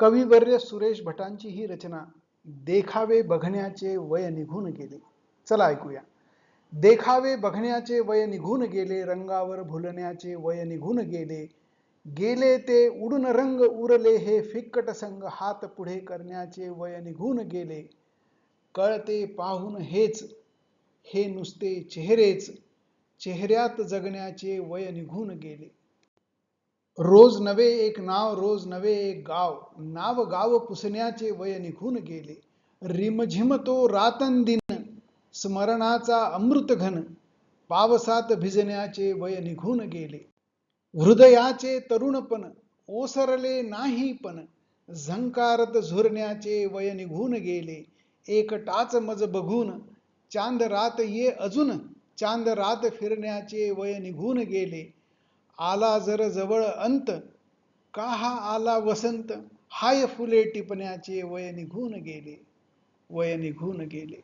कविवर्य सुरेश भटांची ही रचना देखावे बघण्याचे वय निघून गेले. चला ऐकूया. देखावे बघण्याचे वय निघून गेले रंगावर भुलण्याचे वय निघून गेले. गेले ते उडून रंग उरले हे फिक्कट संग हात पुढे करण्याचे वय निघून गेले. कळते पाहून हेच हे नुसते चेहरेच. चेहऱ्यात जगण्याचे वय निघून गेले. रोज नवे एक नाव रोज नवे एक गाव. नाव गाव पुसण्याचे वय निघून गेले. रिमझिम तो रातंदिन स्मरणाचा अमृत घन पावसात भिजण्याचे वय निघून गेले. हृदयाचे तरुणपण ओसरले नाही पण झंकारत झुरण्याचे वय निघून गेले. एकटाच मज बघून चांद रात ये अजून चांद रात फिरण्याचे वय निघून गेले. आला जर जवळ अंत का हा आला वसंत? हाय फुले टिपण्याचे वय निघून गेले वय निघून गेले.